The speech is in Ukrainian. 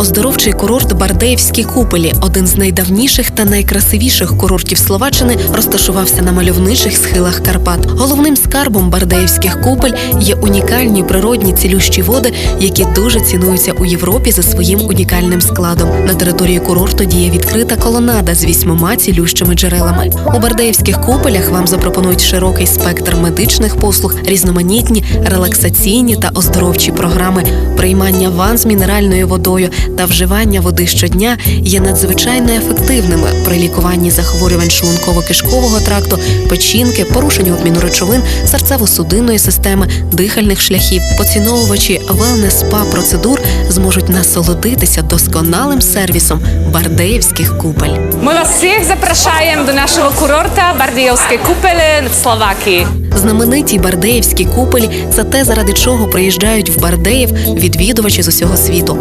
Оздоровчий курорт Бардеївські купелі, один з найдавніших та найкрасивіших курортів Словаччини, розташувався на мальовничих схилах Карпат. Головним скарбом бардеївських купель є унікальні природні цілющі води, які дуже цінуються у Європі за своїм унікальним складом. На території курорту діє відкрита колонада з вісьмома цілющими джерелами. У бардеївських купелях вам запропонують широкий спектр медичних послуг, різноманітні релаксаційні та оздоровчі програми, приймання ван з мінеральною водою та вживання води щодня є надзвичайно ефективними при лікуванні захворювань шлунково-кишкового тракту, печінки, порушенню обміну речовин, серцево-судинної системи, дихальних шляхів. Поціновувачі wellness спа процедур зможуть насолодитися досконалим сервісом бардеївських купель. Ми вас всіх запрошуємо до нашого курорта Бардіївські купелі в Словакії. Знамениті бардеївські купелі це те, заради чого приїжджають в Бардеїв відвідувачі з усього світу.